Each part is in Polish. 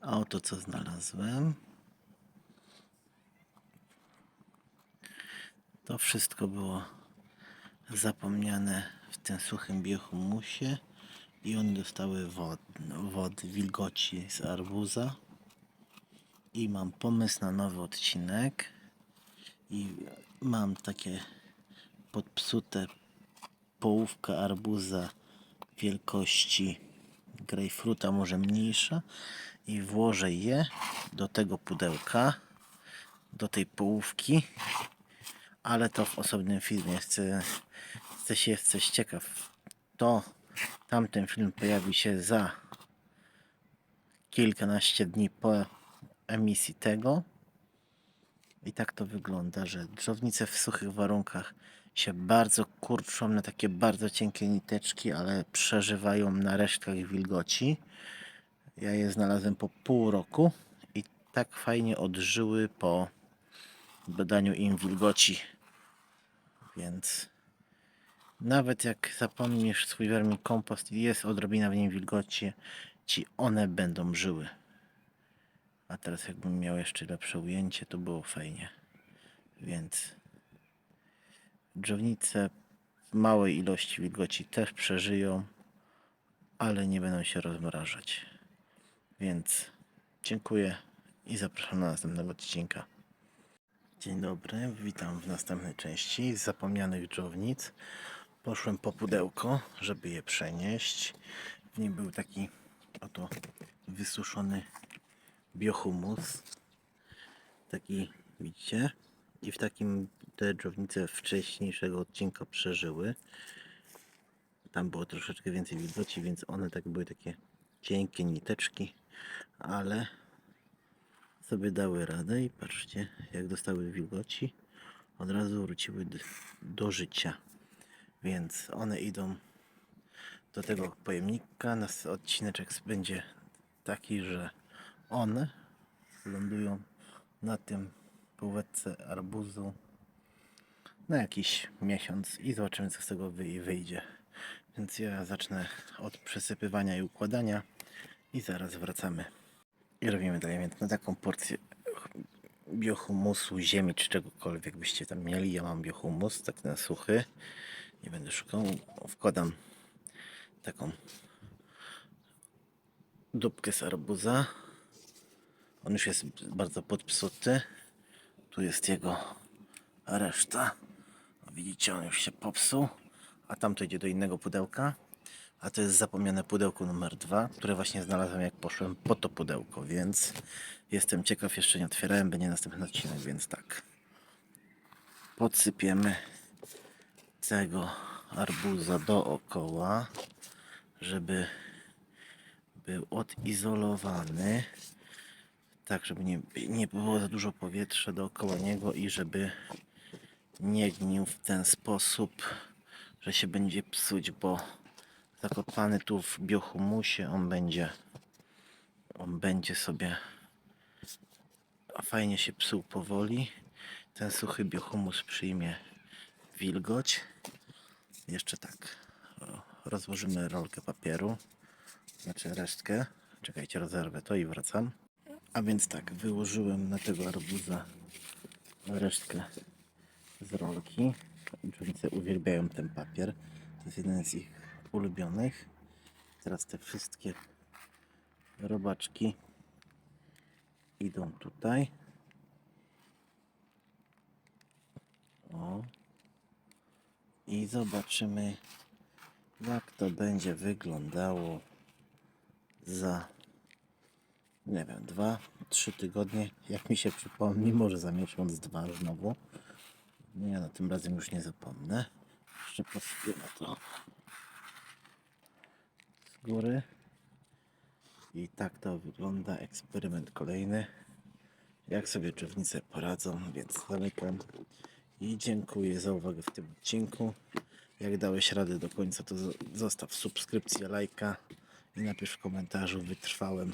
A oto co znalazłem. To wszystko było zapomniane w tym suchym biohumusie i one dostały wod, wody, wilgoci z arbuza. I mam pomysł na nowy odcinek. I mam takie podpsute połówka arbuza wielkości grejpfruta, może mniejsza i włożę je do tego pudełka, do tej połówki, ale to w osobnym filmie. Chcę, chcę się jest coś ciekaw. To tamten film pojawi się za kilkanaście dni po emisji tego. I tak to wygląda, że drzownice w suchych warunkach się bardzo kurczą na takie bardzo cienkie niteczki, ale przeżywają na resztkach wilgoci. Ja je znalazłem po pół roku i tak fajnie odżyły po dodaniu im wilgoci. Więc nawet jak zapomnisz swój kompost i jest odrobina w nim wilgoci, ci one będą żyły. A teraz jakbym miał jeszcze lepsze ujęcie, to było fajnie. Więc drzewnice w małej ilości wilgoci też przeżyją, ale nie będą się rozmrażać. Więc dziękuję i zapraszam na następnego odcinka. Dzień dobry, witam w następnej części zapomnianych dżownic. Poszłem po pudełko, żeby je przenieść. W nim był taki oto wysuszony biohumus. Taki, widzicie? I w takim te dżownice wcześniejszego odcinka przeżyły. Tam było troszeczkę więcej wilgoci, więc one tak były takie cienkie niteczki, ale sobie dały radę i patrzcie, jak dostały wilgoci, od razu wróciły do, życia. Więc one idą do tego pojemnika. Nas odcineczek będzie taki, że one lądują na tym półeczce arbuzu na jakiś miesiąc i zobaczymy co z tego wy- wyjdzie. Więc ja zacznę od przesypywania i układania i zaraz wracamy. I robimy dalej, więc na taką porcję biohumusu, ziemi czy czegokolwiek byście tam mieli. Ja mam biohumus, tak na suchy. Nie będę szukał. Wkładam taką dupkę z arbuza. On już jest bardzo podpsuty. Tu jest jego reszta. Widzicie, on już się popsuł. A tamto idzie do innego pudełka. A to jest zapomniane pudełko numer dwa, które właśnie znalazłem jak poszłem po to pudełko, więc jestem ciekaw, jeszcze nie otwierałem, będzie następny odcinek, więc tak. Podsypiemy tego arbuza dookoła, żeby był odizolowany tak, żeby nie, nie było za dużo powietrza dookoła niego i żeby nie gnił w ten sposób, że się będzie psuć, bo zakopany tu w biohumusie on będzie on będzie sobie fajnie się psuł powoli. Ten suchy biohumus przyjmie wilgoć. Jeszcze tak rozłożymy rolkę papieru, znaczy resztkę. Czekajcie, rozerwę to i wracam. A więc tak, wyłożyłem na tego arbuza resztkę z rolki. Dżownice uwielbiają ten papier. To jest jeden z ich ulubionych. Teraz te wszystkie robaczki idą tutaj. O. I zobaczymy, jak to będzie wyglądało za nie wiem, dwa, trzy tygodnie, jak mi się przypomni, może za miesiąc, dwa znowu. Nie no, tym razem już nie zapomnę. Jeszcze posypiemy to z góry. I tak to wygląda eksperyment kolejny. Jak sobie drzewnice poradzą, więc zamykam. I dziękuję za uwagę w tym odcinku. Jak dałeś radę do końca, to zo- zostaw subskrypcję, lajka i napisz w komentarzu wytrwałem.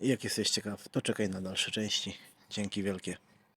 Jak jesteś ciekaw, to czekaj na dalsze części. Dzięki wielkie.